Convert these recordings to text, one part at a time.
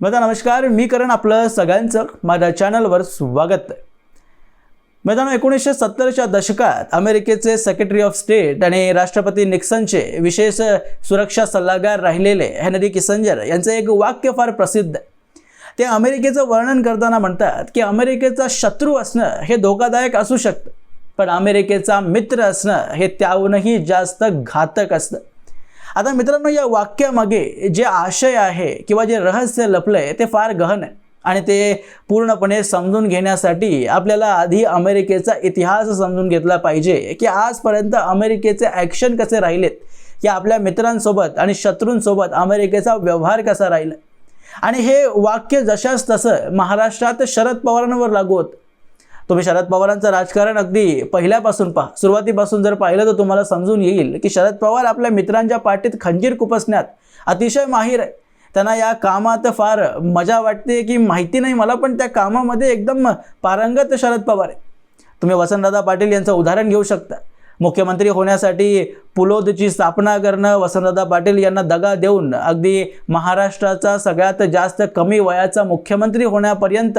मित्रांनो नमस्कार. मी करण आपलं सगळ्यांचं माझ्या चॅनलवर स्वागत आहे. मित्रांनो एकोणीसशे सत्तरच्या दशकात अमेरिकेचे सेक्रेटरी ऑफ स्टेट आणि राष्ट्रपती निक्सनचे विशेष सुरक्षा सल्लागार राहिलेले हेनरी किसंजर यांचं एक वाक्य फार प्रसिद्ध आहे. ते अमेरिकेचं वर्णन करताना म्हणतात की अमेरिकेचा शत्रू असणं हे धोकादायक असू शकतं पण अमेरिकेचा मित्र असणं हे त्याहूनही जास्त घातक असतं. आता मित्रांनो या वाक्यामागे जे आशय आहे किंवा जे रहस्य लपलं आहे ते फार गहन आहे आणि ते पूर्णपणे समजून घेण्यासाठी आपल्याला आधी अमेरिकेचा इतिहास समजून घेतला पाहिजे की आजपर्यंत अमेरिकेचे ॲक्शन कसे राहिलेत की आपल्या मित्रांसोबत आणि शत्रूंसोबत अमेरिकेचा व्यवहार कसा राहिला. आणि हे वाक्य जशास तसं महाराष्ट्रात शरद पवारांवर लागू होतं. तुम्ही शरद पवारांचं राजकारण अगदी पहिल्यापासून पहा. सुरुवातीपासून जर पाहिलं तर तुम्हाला समजून येईल की शरद पवार आपल्या मित्रांच्या पाठीत खंजीर कुपसण्यात अतिशय माहीर आहे. त्यांना या कामात फार मजा वाटते की माहिती नाही. मला पण त्या कामामध्ये एकदम पारंगत शरद पवार आहे. तुम्ही वसंतदादा पाटील यांचं उदाहरण घेऊ शकता. मुख्यमंत्री होण्यासाठी पुलोदची स्थापना करणं वसंतदादा पाटील यांना दगा देऊन अगदी महाराष्ट्राचा सगळ्यात जास्त कमी वयाचा मुख्यमंत्री होण्यापर्यंत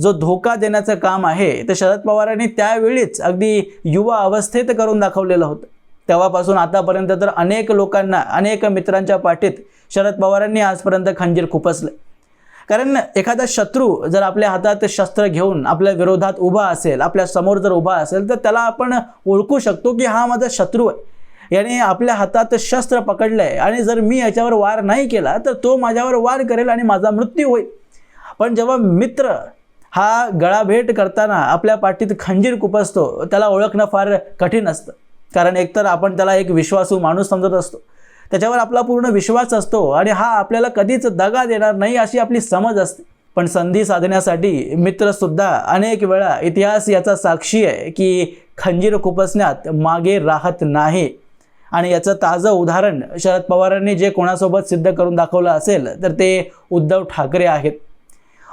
जो धोका देण्याचं काम आहे ते शरद पवारांनी त्यावेळीच अगदी युवा अवस्थेत करून दाखवलेलं होतं. तेव्हापासून आतापर्यंत तर अनेक लोकांना अनेक मित्रांच्या पाठीत शरद पवारांनी आजपर्यंत खंजीर खुपसलं कारण एखादा शत्रू जर आपल्या हातात शस्त्र घेऊन आपल्या विरोधात उभा असेल आपल्यासमोर जर उभा असेल तर त्याला आपण ओळखू शकतो की हा माझा शत्रू आहे. याने आपल्या हातात शस्त्र पकडलं आहे आणि जर मी याच्यावर वार नाही केला तर तो माझ्यावर वार करेल आणि माझा मृत्यू होईल. पण जेव्हा मित्र हा गळाभेट करताना आपल्या पाठीत खंजीर कुपसतो त्याला ओळखणं फार कठीण असतं. कारण एकतर आपण त्याला एक विश्वासू माणूस समजत असतो. त्याच्यावर आपला पूर्ण विश्वास असतो आणि हा आपल्याला कधीच दगा देणार नाही अशी आपली समज असते. पण संधी साधण्यासाठी मित्रसुद्धा अनेक वेळा इतिहास याचा साक्षी आहे की खंजीर खुपसण्यात मागे राहत नाही. आणि याचं ताजं उदाहरण शरद पवारांनी जे कोणासोबत सिद्ध करून दाखवलं असेल तर ते उद्धव ठाकरे आहेत.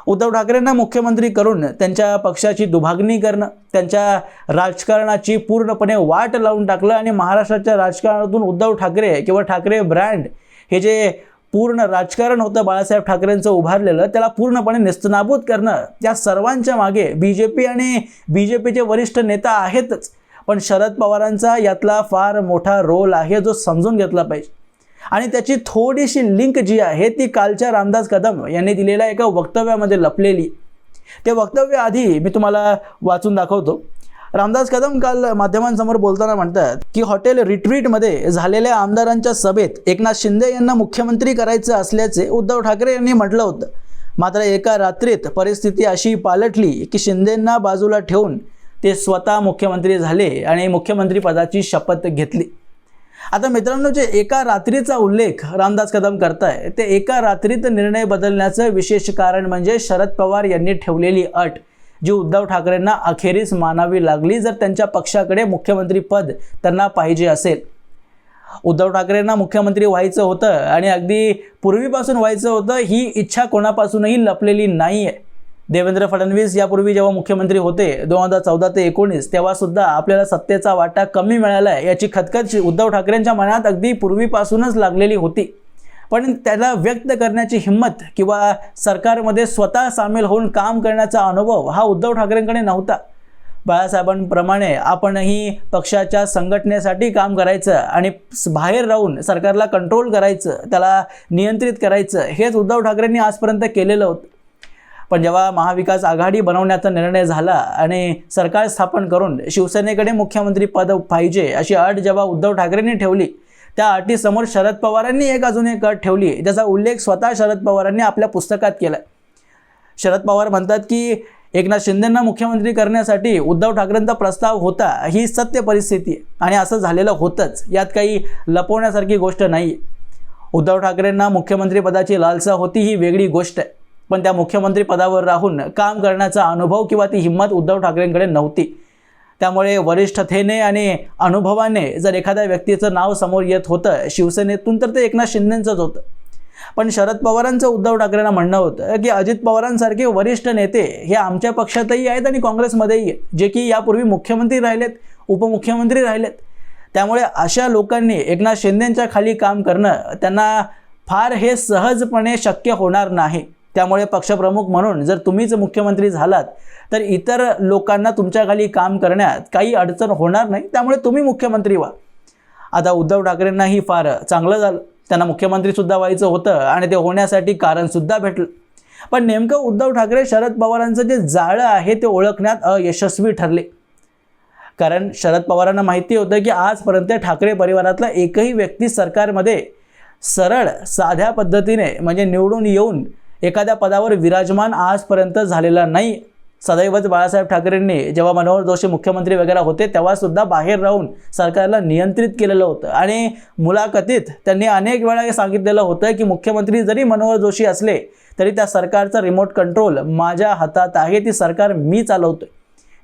उद्धव ठाकरेंना मुख्यमंत्री करून त्यांच्या पक्षाची दुभागणी करणं त्यांच्या राजकारणाची पूर्णपणे वाट लावून टाकलं आणि महाराष्ट्राच्या राजकारणातून उद्धव ठाकरे किंवा ठाकरे ब्रँड हे जे पूर्ण राजकारण होतं बाळासाहेब ठाकरेंचं उभारलेलं त्याला पूर्णपणे नेस्तनाबूत करणं या सर्वांच्या मागे बी जे पी आणि बी जे पीचे वरिष्ठ नेता आहेतच. पण शरद पवारांचा यातला फार मोठा रोल आहे जो समजून घेतला पाहिजे. आणि त्याची थोडीशी लिंक जी आहे ती कालच्या रामदास कदम यांनी दिलेल्या एका वक्तव्यामध्ये लपलेली. ते वक्तव्य आधी मी तुम्हाला वाचून दाखवतो. रामदास कदम काल माध्यमांसमोर बोलताना म्हणतात की हॉटेल रिट्रीटमध्ये झालेल्या आमदारांच्या सभेत एकनाथ शिंदे यांना मुख्यमंत्री करायचं असल्याचे उद्धव ठाकरे यांनी म्हटलं होतं. मात्र एका रात्रीत परिस्थिती अशी पालटली की शिंदेंना बाजूला ठेवून ते स्वतः मुख्यमंत्री झाले आणि मुख्यमंत्री पदाची शपथ घेतली. आता मित्रांनो जे एका रात्रीचा उल्लेख रामदास कदम करताय ते एका रात्रीत निर्णय बदलण्याचं विशेष कारण म्हणजे शरद पवार यांनी ठेवलेली अट जी उद्धव ठाकरेंना अखेरीस मानावी लागली जर त्यांच्या पक्षाकडे मुख्यमंत्री पद त्यांना पाहिजे असेल. उद्धव ठाकरेंना मुख्यमंत्री व्हायचं होतं आणि अगदी पूर्वीपासून व्हायचं होतं ही इच्छा कोणापासूनही लपलेली नाही आहे देवेंद्र फडणवीस यापूर्वी जेव्हा मुख्यमंत्री होते दोन हजार चौदा ते एकोणीस तेव्हा सुद्धा आपल्याला सत्तेचा वाटा कमी मिळाला आहे याची खतखत उद्धव ठाकरेंच्या मनात अगदी पूर्वीपासूनच लागलेली होती. पण त्याला व्यक्त करण्याची हिंमत किंवा सरकारमध्ये स्वतः सामील होऊन काम करण्याचा अनुभव हा उद्धव ठाकरेंकडे नव्हता. बाळासाहेबांप्रमाणे आपणही पक्षाच्या संघटनेसाठी काम करायचं आणि बाहेर राहून सरकारला कंट्रोल करायचं त्याला नियंत्रित करायचं हेच उद्धव ठाकरेंनी आजपर्यंत केलेलं होतं. पण जेव्हा महाविकास आघाडी बनवण्याचा निर्णय झाला आणि सरकार स्थापन करून शिवसेनेकडे मुख्यमंत्री पद पाहिजे अशी अट जेव्हा उद्धव ठाकरेंनी ठेवली त्या अटीसमोर शरद पवारांनी एक अजून एक अट ठेवली ज्याचा उल्लेख स्वतः शरद पवारांनी आपल्या पुस्तकात केला शरद पवार म्हणतात की एकनाथ शिंदेंना मुख्यमंत्री करण्यासाठी उद्धव ठाकरेंचा प्रस्ताव होता ही सत्य परिस्थिती आहे आणि असं झालेलं होतंच यात काही लपवण्यासारखी गोष्ट नाही उद्धव ठाकरेंना मुख्यमंत्रीपदाची लालसा होती ही वेगळी गोष्ट आहे. पण त्या मुख्यमंत्री पदावर राहून काम करण्याचा अनुभव किंवा ती हिंमत उद्धव ठाकरेंकडे नव्हती. त्यामुळे वरिष्ठतेने आणि अनुभवाने जर एखाद्या व्यक्तीचं नाव समोर येत होतं शिवसेनेतून तर ते एकनाथ शिंदेंचंच होतं. पण शरद पवारांचं उद्धव ठाकरेंना म्हणणं होतं की अजित पवारांसारखे वरिष्ठ नेते हे आमच्या पक्षातही आहेत आणि काँग्रेसमध्येही आहेत जे की यापूर्वी मुख्यमंत्री राहिलेत उपमुख्यमंत्री राहिलेत. त्यामुळे अशा लोकांनी एकनाथ शिंदेंच्या खाली काम करणं त्यांना फार हे सहजपणे शक्य होणार नाही. त्यामुळे पक्षप्रमुख म्हणून जर तुम्हीच मुख्यमंत्री झालात तर इतर लोकांना तुमच्या खाली काम करण्यात काही अडचण होणार नाही त्यामुळे तुम्ही मुख्यमंत्री व्हा. आता उद्धव ठाकरेंनाही फार चांगलं झालं. त्यांना मुख्यमंत्रीसुद्धा व्हायचं होतं आणि ते होण्यासाठी कारणसुद्धा भेटलं. पण नेमकं उद्धव ठाकरे शरद पवारांचं जे जाळं आहे ते ओळखण्यात अयशस्वी ठरले. कारण शरद पवारांना माहिती होतं की आजपर्यंत ठाकरे परिवारातला एकही व्यक्ती सरकारमध्ये सरळ साध्या पद्धतीने म्हणजे निवडून येऊन एखाद्या पदावर विराजमान आजपर्यंत झालेला नाही. सदैवच बाळासाहेब ठाकरेंनी जेव्हा मनोहर जोशी मुख्यमंत्री वगैरे होते तेव्हासुद्धा बाहेर राहून सरकारला नियंत्रित केलेलं होतं. आणि मुलाखतीत त्यांनी अनेक वेळा सांगितलेलं होतं की मुख्यमंत्री जरी मनोहर जोशी असले तरी त्या सरकारचा रिमोट कंट्रोल माझ्या हातात आहे ती सरकार मी चालवतोय.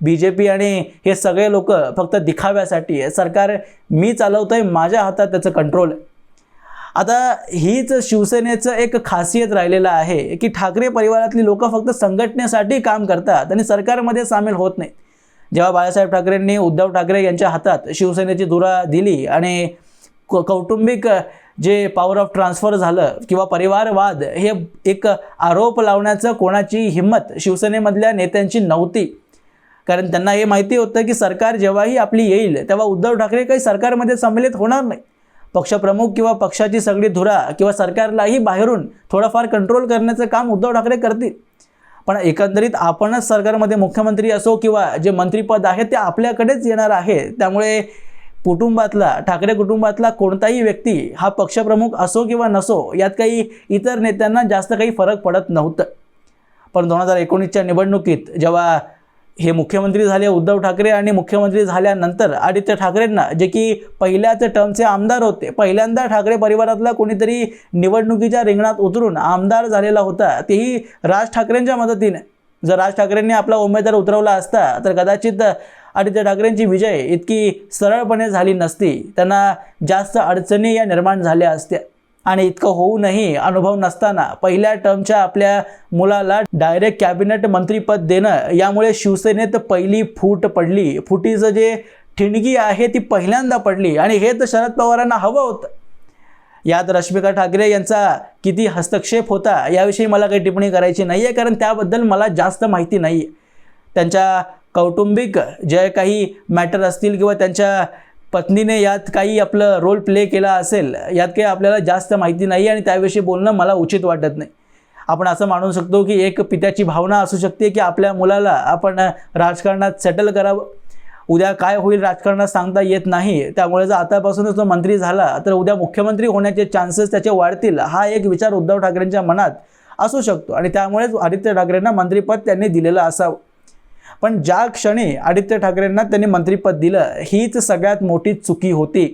बी जे पी आणि हे सगळे लोक फक्त दिखाव्यासाठी सरकार मी चालवतोय माझ्या हातात त्याचं कंट्रोल आहे. आता हीच शिवसेनेचं एक खासियत राहिलेलं आहे की ठाकरे परिवारातली लोक फक्त संघटनेसाठी काम करतात आणि सरकारमध्ये सामील होत नाहीत. जेव्हा बाळासाहेब ठाकरेंनी उद्धव ठाकरे यांच्या हातात शिवसेनेची धुरा दिली आणि कौटुंबिक जे पॉवर ऑफ ट्रान्सफर झालं किंवा परिवारवाद हे एक आरोप लावण्याचं कोणाची हिंमत शिवसेनेमधल्या नेत्यांची नव्हती. कारण त्यांना हे माहिती होतं की सरकार जेव्हाही आपली येईल तेव्हा उद्धव ठाकरे काही सरकारमध्ये सम्मिलित होणार नाही. पक्षप्रमुख किंवा पक्षाची सगळी धुरा किंवा सरकारलाही बाहेरून थोडंफार कंट्रोल करण्याचं काम उद्धव ठाकरे करतील. पण एकंदरीत आपणच सरकारमध्ये मुख्यमंत्री असो किंवा जे मंत्रीपद आहे ते आपल्याकडेच येणार आहे. त्यामुळे कुटुंबातला ठाकरे कुटुंबातला कोणताही व्यक्ती हा पक्षप्रमुख असो किंवा नसो यात काही इतर नेत्यांना जास्त काही फरक पडत नव्हतं. पण दोन हजार एकोणीसच्या निवडणुकीत जेव्हा हे मुख्यमंत्री झाले उद्धव ठाकरे आणि मुख्यमंत्री झाल्यानंतर आदित्य ठाकरेंना जे की पहिल्याच टर्मचे आमदार होते पहिल्यांदा ठाकरे परिवारातला कोणीतरी निवडणुकीच्या रिंगणात उतरून आमदार झालेला होता तेही राज ठाकरेंच्या मदतीने. जर राज ठाकरेंनी आपला उमेदवार उतरवला असता तर कदाचित आदित्य ठाकरेंची विजय इतकी सरळपणे झाली नसती. त्यांना जास्त अडचणी या निर्माण झाल्या असत्या. आणि इतकं होऊनही अनुभव नसताना. पहिल्या टर्मच्या आपल्या मुलाला डायरेक्ट कॅबिनेट मंत्रीपद देणं यामुळे शिवसेनेत पहिली फूट पडली. फुटीचं जे ठिणगी आहे ती पहिल्यांदा पडली. आणि हे तर शरद पवारांना हवं होतं. यात रश्मिका ठाकरे यांचा किती हस्तक्षेप होता याविषयी मला काही टिप्पणी करायची नाही आहे कारण त्याबद्दल मला जास्त माहिती नाही आहे त्यांच्या कौटुंबिक जे काही मॅटर असतील किंवा त्यांच्या पत्नीने यात काही आपलं रोल प्ले केला असेल यात काही आपल्याला जास्त माहिती नाही आणि त्याविषयी बोलणं मला उचित वाटत नाही. आपण असं मानू शकतो की एक पित्याची भावना असू शकते की आपल्या मुलाला आपण राजकारणात सेटल करावं. उद्या काय होईल राजकारणात सांगता येत नाही. त्यामुळे जर आतापासूनच तो मंत्री झाला तर उद्या मुख्यमंत्री होण्याचे चान्सेस त्याचे वाढतील हा एक विचार उद्धव ठाकरेंच्या मनात असू शकतो. आणि त्यामुळेच आदित्य ठाकरेंना मंत्रीपद त्यांनी दिलेलं असावं. पण ज्या क्षणी आदित्य ठाकरेंना त्यांनी मंत्रीपद दिलं हीच सगळ्यात मोठी चुकी होती.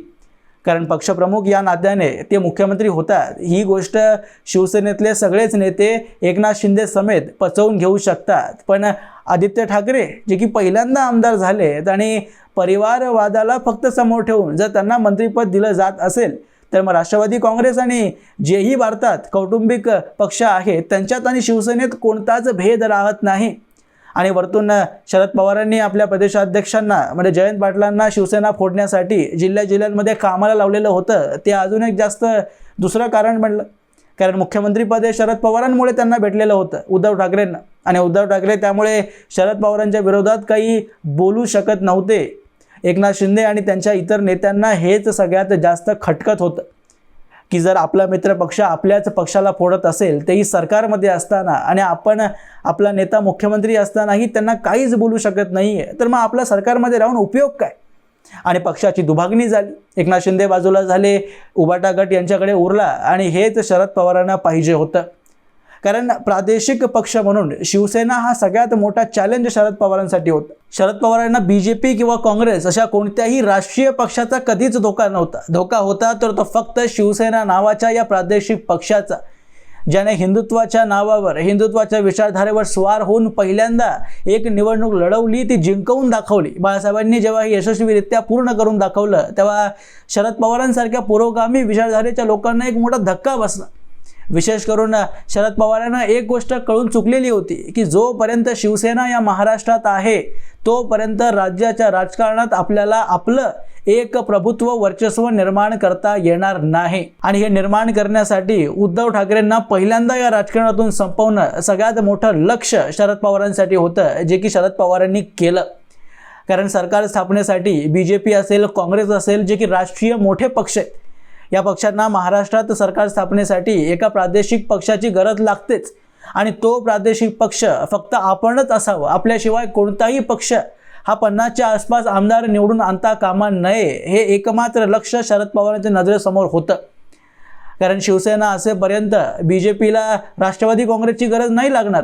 कारण पक्षप्रमुख या नात्याने ते मुख्यमंत्री होतात ही गोष्ट शिवसेनेतले सगळेच नेते एकनाथ शिंदे समेत पचवून घेऊ शकतात. पण आदित्य ठाकरे जे की पहिल्यांदा आमदार झालेत आणि परिवारवादाला फक्त समोर ठेवून जर त्यांना मंत्रीपद दिलं जात असेल तर मग राष्ट्रवादी काँग्रेस आणि जेही भारतात कौटुंबिक पक्ष आहेत त्यांच्यात आणि शिवसेनेत कोणताच भेद राहत नाही. आणि वरतून शरद पवारांनी आपल्या प्रदेशाध्यक्षांना म्हणजे जयंत पाटलांना शिवसेना फोडण्यासाठी जिल्ह्या जिल्ह्यांमध्ये कामाला लावलेलं होतं ते अजून एक जास्त दुसरं कारण बनलं. कारण मुख्यमंत्रीपद हे शरद पवारांमुळे त्यांना भेटलेलं होतं उद्धव ठाकरेंना. आणि उद्धव ठाकरे त्यामुळे शरद पवारांच्या विरोधात काही बोलू शकत नव्हते. एकनाथ शिंदे आणि त्यांच्या इतर नेत्यांना हेच सगळ्यात जास्त खटकत होतं. की जर आपला मित्र पक्ष आपल्याच पक्षाला फोडत असेल तेही सरकारमध्ये असताना आणि आपण आपला नेता मुख्यमंत्री असतानाही त्यांना काहीच बोलू शकत नाही आहे तर मग आपला सरकारमध्ये राहून उपयोग काय? आणि पक्षाची दुभागणी झाली. एकनाथ शिंदे बाजूला झाले उबाटा गट यांच्याकडे उरला आणि हेच शरद पवारांना पाहिजे होतं. कारण प्रादेशिक पक्ष म्हणून शिवसेना हा सगळ्यात मोठा चॅलेंज शरद पवारांसाठी होता. शरद पवारांना बी जे पी किंवा काँग्रेस अशा कोणत्याही राष्ट्रीय पक्षाचा कधीच धोका नव्हता. धोका होता तर तो फक्त शिवसेना नावाच्या या प्रादेशिक पक्षाचा ज्याने हिंदुत्वाच्या नावावर हिंदुत्वाच्या विचारधारेवर स्वार होऊन पहिल्यांदा एक निवडणूक लढवली ती जिंकवून दाखवली. बाळासाहेबांनी जेव्हा हे यशस्वीरित्या पूर्ण करून दाखवलं तेव्हा शरद पवारांसारख्या पुरोगामी विचारधारेच्या लोकांना एक मोठा धक्का बसला. विशेष करून शरद पवारांना एक गोष्ट कळून चुकलेली होती की जोपर्यंत शिवसेना या महाराष्ट्रात आहे तोपर्यंत राज्याच्या राजकारणात आपल्याला आपलं एक प्रभुत्व वर्चस्व निर्माण करता येणार नाही. आणि हे निर्माण करण्यासाठी उद्धव ठाकरेंना पहिल्यांदा या राजकारणातून संपवणं सगळ्यात मोठं लक्ष शरद पवारांसाठी होतं जे की शरद पवारांनी केलं. कारण सरकार स्थापनेसाठी बी जे पी असेल काँग्रेस असेल जे की राष्ट्रीय मोठे पक्ष आहेत या पक्षांना महाराष्ट्रात सरकार स्थापनेसाठी एका प्रादेशिक पक्षाची गरज लागतेच. आणि तो प्रादेशिक पक्ष फक्त आपणच असावं आपल्याशिवाय कोणताही पक्ष हा पन्नासच्या आसपास आमदार निवडून आणता कामा नये हे एकमात्र लक्ष शरद पवारांच्या नजरेसमोर होतं. कारण शिवसेना असेपर्यंत बी जे पीला राष्ट्रवादी काँग्रेसची गरज नाही लागणार.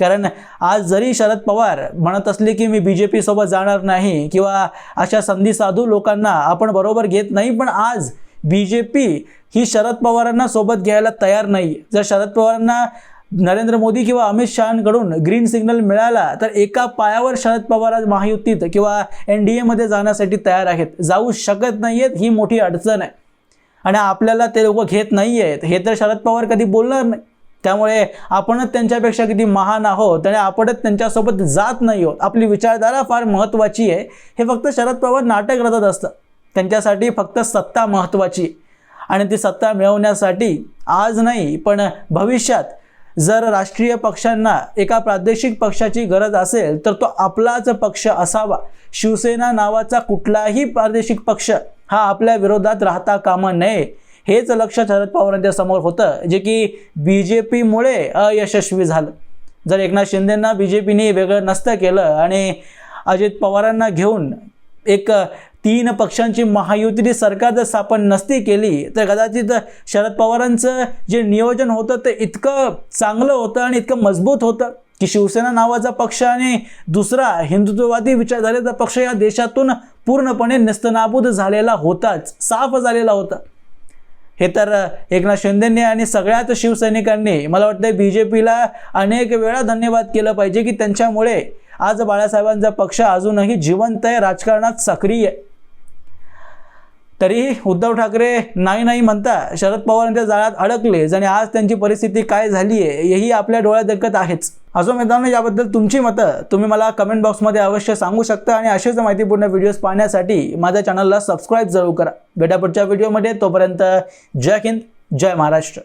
कारण आज जरी शरद पवार म्हणत असले की मी बी जे पीसोबत जाणार नाही किंवा अशा संधी साधू लोकांना आपण बरोबर घेत नाही पण आज बी जे पी ही शरद पवारांना सोबत घ्यायला तयार नाही. जर शरद पवारांना नरेंद्र मोदी किंवा अमित शहाकडून ग्रीन सिग्नल मिळाला तर एका पायावर शरद पवार आज महायुतीत किंवा एन डी एमध्ये जाण्यासाठी तयार आहेत. जाऊ शकत नाही आहेत ही मोठी अडचण आहे. आणि आपल्याला ते लोक घेत नाही आहेत हे तर शरद पवार कधी बोलणार नाही. त्यामुळे आपणच त्यांच्यापेक्षा किती महान आहोत आणि आपणच त्यांच्यासोबत जात नाही आहोत. आपली विचारधारा फार महत्त्वाची आहे. हे फक्त शरद पवार नाटक रचत असतं त्यांच्यासाठी फक्त सत्ता महत्त्वाची आणि ती सत्ता मिळवण्यासाठी आज नाही पण भविष्यात जर राष्ट्रीय पक्षांना एका प्रादेशिक पक्षाची गरज असेल तर तो आपलाच पक्ष असावा. शिवसेना नावाचा कुठलाही प्रादेशिक पक्ष हा आपल्या विरोधात राहता कामा नये. हेच लक्ष शरद पवारांच्या समोर होतं जे की बी जे पीमुळे अयशस्वी झालं. जर एकनाथ शिंदेंना बी जे पीने वेगळं नसतं केलं आणि अजित पवारांना घेऊन एक तीन पक्षांची महायुतीने सरकार जर स्थापन नसती केली तर कदाचित शरद पवारांचं जे नियोजन होतं ते इतकं चांगलं होतं आणि इतकं मजबूत होतं की शिवसेना नावाचा पक्ष आणि दुसरा हिंदुत्ववादी विचारधारेचा पक्ष या देशातून पूर्णपणे नेस्तनाबूद झालेला होताच साफ झालेला होता. हे तर एकनाथ शिंदेंनी आणि सगळ्याच शिवसैनिकांनी मला वाटतं बी जे पीला अनेक वेळा धन्यवाद केलं पाहिजे की त्यांच्यामुळे आज बाळासाहेबांचा पक्ष अजूनही जिवंत आहे राजकारणात सक्रिय आहे. तरीही उद्धव ठाकरे नाही नाही म्हणता शरद पवारांच्या जाळ्यात अडकलेच आणि आज त्यांची परिस्थिती काय झाली आहे हेही आपल्या डोळ्यात देखत आहेच. अजून मित्रांनो याबद्दल तुमची मतं तुम्ही मला कमेंट बॉक्समध्ये अवश्य सांगू शकता. आणि असेच माहितीपूर्ण व्हिडिओज पाहण्यासाठी माझ्या चॅनलला सबस्क्राईब जरूर करा. भेटा पुढच्या व्हिडिओमध्ये तोपर्यंत जय हिंद जय महाराष्ट्र.